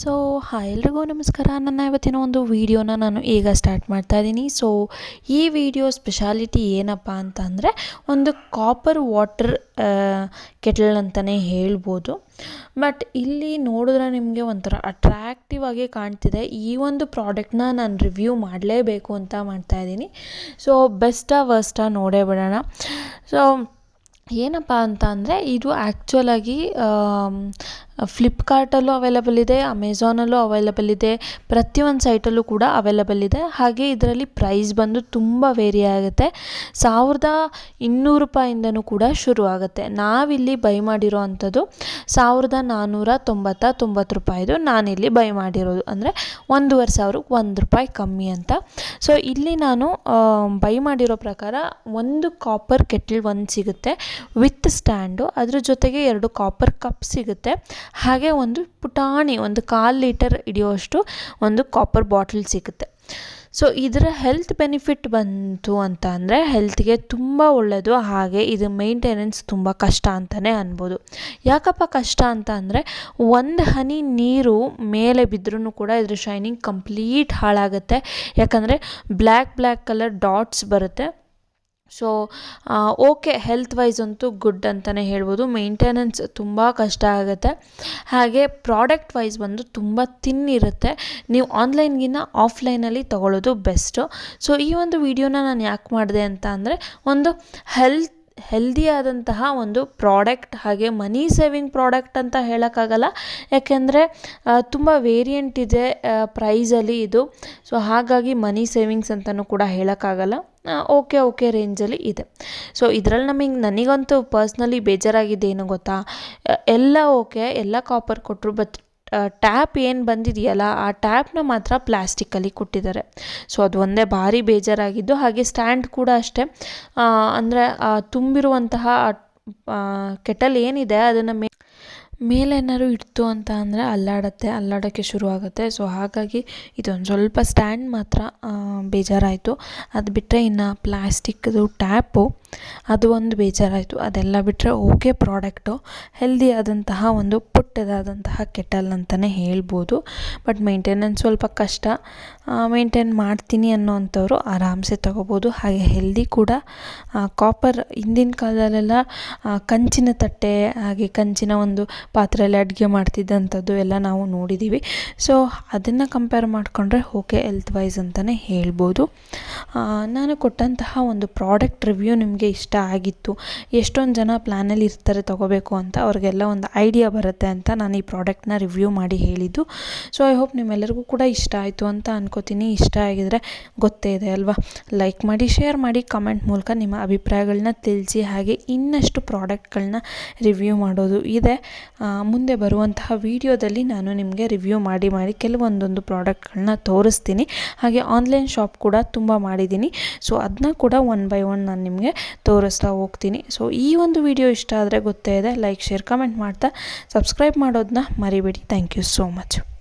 So hi ಎಲ್ರಿಗೂ ನಮಸ್ಕಾರ. ನನ್ನ ಇವತ್ತಿನ ಒಂದು ವೀಡಿಯೋನ ನಾನು ಈಗ ಸ್ಟಾರ್ಟ್ ಮಾಡ್ತಾ ಇದ್ದೀನಿ ಸೊ ಈ ವಿಡಿಯೋ ಸ್ಪೆಷಾಲಿಟಿ ಏನಪ್ಪ ಅಂತ ಅಂದರೆ ಒಂದು ಕಾಪರ್ ವಾಟರ್ ಕೆಟಲ್ ಅಂತಲೇ ಹೇಳ್ಬೋದು. ಬಟ್ ಇಲ್ಲಿ ನೋಡಿದ್ರೆ ನಿಮಗೆ ಒಂಥರ ಅಟ್ರ್ಯಾಕ್ಟಿವ್ ಆಗಿ ಕಾಣ್ತಿದೆ. ಈ ಒಂದು ಪ್ರಾಡಕ್ಟ್ನ ನಾನು ರಿವ್ಯೂ ಮಾಡಲೇಬೇಕು ಅಂತ ಮಾಡ್ತಾ ಇದ್ದೀನಿ ಸೊ ಬೆಸ್ಟಾ ವರ್ಸ್ಟಾ ನೋಡೇ ಬಿಡೋಣ. ಸೊ ಏನಪ್ಪ ಅಂತ ಅಂದರೆ ಇದು ಆ್ಯಕ್ಚುಲಾಗಿ ಫ್ಲಿಪ್ಕಾರ್ಟಲ್ಲೂ ಅವೈಲಬಲ್ ಇದೆ ಅಮೆಝಾನಲ್ಲೂ ಅವೈಲಬಲ್ ಇದೆ, ಪ್ರತಿಯೊಂದು ಸೈಟಲ್ಲೂ ಕೂಡ ಅವೈಲಬಲ್ ಇದೆ. ಹಾಗೆ ಇದರಲ್ಲಿ ಪ್ರೈಸ್ ಬಂದು ತುಂಬ ವೇರಿ ಆಗುತ್ತೆ. ಸಾವಿರದ ಇನ್ನೂರು ರೂಪಾಯಿಂದನೂ ಕೂಡ ಶುರು ಆಗುತ್ತೆ. ನಾವಿಲ್ಲಿ ಬೈ ಮಾಡಿರೋ ಅಂಥದ್ದು ಸಾವಿರದ ನಾನ್ನೂರ ತೊಂಬತ್ತ ತೊಂಬತ್ತು ರೂಪಾಯಿದು ನಾನಿಲ್ಲಿ ಬೈ ಮಾಡಿರೋದು. ಅಂದರೆ ಒಂದೂವರೆ ಸಾವಿರಕ್ಕೆ ಒಂದು ರೂಪಾಯಿ ಕಮ್ಮಿ ಅಂತ. ಸೊ ಇಲ್ಲಿ ನಾನು ಬೈ ಮಾಡಿರೋ ಪ್ರಕಾರ ಒಂದು ಕಾಪರ್ ಕೆಟ್ಲ್ ಒಂದು ಸಿಗುತ್ತೆ. ವಿತ್ ಸ್ಟ್ಯಾಂಡು ಅದ್ರ ಜೊತೆಗೆ ಎರಡು ಕಾಪರ್ ಕಪ್ ಸಿಗುತ್ತೆ. ಹಾಗೆ ಒಂದು ಪುಟಾಣಿ, ಒಂದು ಕಾಲು ಲೀಟರ್ ಹಿಡಿಯೋಷ್ಟು ಒಂದು ಕಾಪರ್ ಬಾಟಲ್ ಸಿಗುತ್ತೆ. ಸೊ ಇದರ ಹೆಲ್ತ್ ಬೆನಿಫಿಟ್ ಬಂತು ಅಂತ ಅಂದರೆ ಹೆಲ್ತ್ಗೆ ತುಂಬ ಒಳ್ಳೆಯದು ಹಾಗೆ ಇದು ಮೇಂಟೆನೆನ್ಸ್ ತುಂಬ ಕಷ್ಟ ಅಂತಲೇ ಅನ್ಬೋದು. ಯಾಕಪ್ಪ ಕಷ್ಟ ಅಂತ ಅಂದರೆ ಒಂದು ಹನಿ ನೀರು ಮೇಲೆ ಬಿದ್ದರೂ ಕೂಡ ಇದ್ರ ಶೈನಿಂಗ್ ಕಂಪ್ಲೀಟ್ ಹಾಳಾಗುತ್ತೆ. ಯಾಕಂದರೆ ಬ್ಲ್ಯಾಕ್ ಬ್ಲ್ಯಾಕ್ ಕಲರ್ ಡಾಟ್ಸ್ ಬರುತ್ತೆ. ಸೊ ಓಕೆ ಹೆಲ್ತ್ ವೈಸ್ ಅಂತೂ ಗುಡ್ ಅಂತಲೇ ಹೇಳ್ಬೋದು. ಮೇಂಟೆನೆನ್ಸ್ ತುಂಬ ಕಷ್ಟ ಆಗುತ್ತೆ. ಹಾಗೆ ಪ್ರಾಡಕ್ಟ್ ವೈಸ್ ಬಂದು ತುಂಬ ತಿನ್ ಇರುತ್ತೆ. ನೀವು ಆನ್ಲೈನ್ಗಿನ್ನ ಆಫ್ಲೈನಲ್ಲಿ ತಗೊಳ್ಳೋದು ಬೆಸ್ಟು ಸೊ ಈ ಒಂದು ವಿಡಿಯೋನ ನಾನು ಯಾಕೆ ಮಾಡಿದೆ ಅಂತ ಅಂದರೆ, ಒಂದು ಹೆಲ್ತ್ ಹೆಲ್ದಿ ಆದಂತಹ ಒಂದು ಪ್ರಾಡಕ್ಟ್ ಹಾಗೆ ಮನಿ ಸೇವಿಂಗ್ ಪ್ರಾಡಕ್ಟ್ ಅಂತ ಹೇಳೋಕ್ಕಾಗಲ್ಲ. ಯಾಕೆಂದರೆ ತುಂಬ ವೇರಿಯಂಟ್ ಇದೆ ಪ್ರೈಸಲ್ಲಿ ಇದು. ಸೊ ಹಾಗಾಗಿ ಮನಿ ಸೇವಿಂಗ್ಸ್ ಅಂತಲೂ ಕೂಡ ಹೇಳೋಕ್ಕಾಗಲ್ಲ. ಓಕೆ ಓಕೆ ರೇಂಜಲ್ಲಿ ಇದೆ. ಸೊ ಇದರಲ್ಲಿ ನಮಗೆ ನನಗಂತೂ ಪರ್ಸ್ನಲಿ ಬೇಜಾರಾಗಿದೆ ಏನು ಗೊತ್ತಾ? ಎಲ್ಲ ಓಕೆ ಎಲ್ಲ ಕಾಪರ್ ಕೊಟ್ಟರು ಬಟ್ ಟ್ಯಾಪ್ ಏನು ಬಂದಿದೆಯಲ್ಲ, ಆ ಟ್ಯಾಪ್ನ ಮಾತ್ರ ಪ್ಲ್ಯಾಸ್ಟಿಕ್ಕಲ್ಲಿ ಕೊಟ್ಟಿದ್ದಾರೆ. ಸೊ ಅದು ಒಂದೇ ಭಾರಿ ಬೇಜಾರಾಗಿದ್ದು, ಹಾಗೆ ಸ್ಟ್ಯಾಂಡ್ ಕೂಡ ಅಷ್ಟೇ. ಅಂದರೆ ತುಂಬಿರುವಂತಹ ಕೆಟಲ್ ಏನಿದೆ, ಅದನ್ನು ಮೇ ಮೇಲೇನಾದ್ರು ಇಡ್ತು ಅಂತ ಅಂದರೆ ಅಲ್ಲಾಡುತ್ತೆ ಅಲ್ಲಾಡೋಕ್ಕೆ ಶುರು ಆಗುತ್ತೆ ಸೊ ಹಾಗಾಗಿ ಇದೊಂದು ಸ್ವಲ್ಪ ಸ್ಟ್ಯಾಂಡ್ ಮಾತ್ರ ಬೇಜಾರಾಯಿತು. ಅದು ಬಿಟ್ಟರೆ ಇನ್ನು ಪ್ಲಾಸ್ಟಿಕ್ದು ಟ್ಯಾಪು ಅದು ಒಂದು ಬೇಜಾರಾಯಿತು. ಅದೆಲ್ಲ ಬಿಟ್ಟರೆ ಓಕೆ ಪ್ರಾಡಕ್ಟು. ಹೆಲ್ದಿ ಆದಂತಹ ಒಂದು ಪುಟ್ಟದಾದಂತಹ ಕೆಟಲ್ ಅಂತಲೇ ಹೇಳ್ಬೋದು. ಬಟ್ ಮೇಂಟೆನೆನ್ಸ್ ಸ್ವಲ್ಪ ಕಷ್ಟ. ಮೇಂಟೈನ್ ಮಾಡ್ತೀನಿ ಅನ್ನೋವಂಥವ್ರು ಆರಾಮ್ಸೆ ತೊಗೋಬೋದು. ಹಾಗೆ ಹೆಲ್ದಿ ಕೂಡ. ಕಾಪರ್ ಹಿಂದಿನ ಕಾಲದಲ್ಲೆಲ್ಲ ಕಂಚಿನ ತಟ್ಟೆ, ಹಾಗೆ ಕಂಚಿನ ಒಂದು ಪಾತ್ರೆಯಲ್ಲಿ ಅಡುಗೆ ಮಾಡ್ತಿದ್ದಂಥದ್ದು ಎಲ್ಲ ನಾವು ನೋಡಿದ್ದೀವಿ ಸೊ ಅದನ್ನು ಕಂಪೇರ್ ಮಾಡಿಕೊಂಡ್ರೆ ಓಕೆ ಹೆಲ್ತ್ ವೈಸ್ ಅಂತಲೇ ಹೇಳ್ಬೋದು ನಾನು ಕೊಟ್ಟಂತಹ ಒಂದು ಪ್ರಾಡಕ್ಟ್ ರಿವ್ಯೂ ನಿಮಗೆ ಇಷ್ಟ ಆಗಿತ್ತು. ಎಷ್ಟೊಂದು ಜನ ಪ್ಲ್ಯಾನಲ್ಲಿ ಇರ್ತಾರೆ ತೊಗೋಬೇಕು ಅಂತ ಅವ್ರಿಗೆಲ್ಲ ಒಂದು ಐಡಿಯಾ ಬರುತ್ತೆ ಅಂತ ನಾನು ಈ ಪ್ರಾಡಕ್ಟ್ನ ರಿವ್ಯೂ ಮಾಡಿ ಹೇಳಿದ್ದು. ಸೊ ಐ ಹೋಪ್ ನಿಮ್ಮೆಲ್ಲರಿಗೂ ಕೂಡ ಇಷ್ಟ ಆಯಿತು ಅಂತ ಅನ್ಕೋತೀನಿ. ಇಷ್ಟ ಆಗಿದರೆ ಗೊತ್ತೇ ಇದೆ ಅಲ್ವಾ? ಲೈಕ್ ಮಾಡಿ ಶೇರ್ ಮಾಡಿ ಕಮೆಂಟ್ ಮೂಲಕ ನಿಮ್ಮ ಅಭಿಪ್ರಾಯಗಳನ್ನ ತಿಳಿಸಿ ಹಾಗೆ ಇನ್ನಷ್ಟು ಪ್ರಾಡಕ್ಟ್ಗಳನ್ನ ರಿವ್ಯೂ ಮಾಡೋದು ಇದೆ. ಮುಂದೆ ಬರುವಂತಹ ವಿಡಿಯೋದಲ್ಲಿ ನಾನು ನಿಮಗೆ ರಿವ್ಯೂ ಮಾಡಿ ಮಾಡಿ ಕೆಲವೊಂದೊಂದು ಪ್ರಾಡಕ್ಟ್ಗಳನ್ನ ತೋರಿಸ್ತೀನಿ. ಹಾಗೆ ಆನ್ಲೈನ್ ಶಾಪ್ ಕೂಡ ತುಂಬ ಮಾಡಿದ್ದೀನಿ. ಸೊ ಅದನ್ನ ಕೂಡ ಒನ್ ಬೈ ಒನ್ ನಾನು ನಿಮಗೆ ತೋರಿಸ್ತಾ ಹೋಗ್ತೀನಿ. ಸೊ ಈ ಒಂದು ವಿಡಿಯೋ ಇಷ್ಟ ಆದರೆ ಗೊತ್ತೇ ಇದೆ. ಲೈಕ್ ಶೇರ್ ಕಮೆಂಟ್ ಮಾಡ್ತಾ. ಸಬ್ಸ್ಕ್ರೈಬ್ ಮಾಡೋದನ್ನ ಮರಿಬೇಡಿ. Thank you so much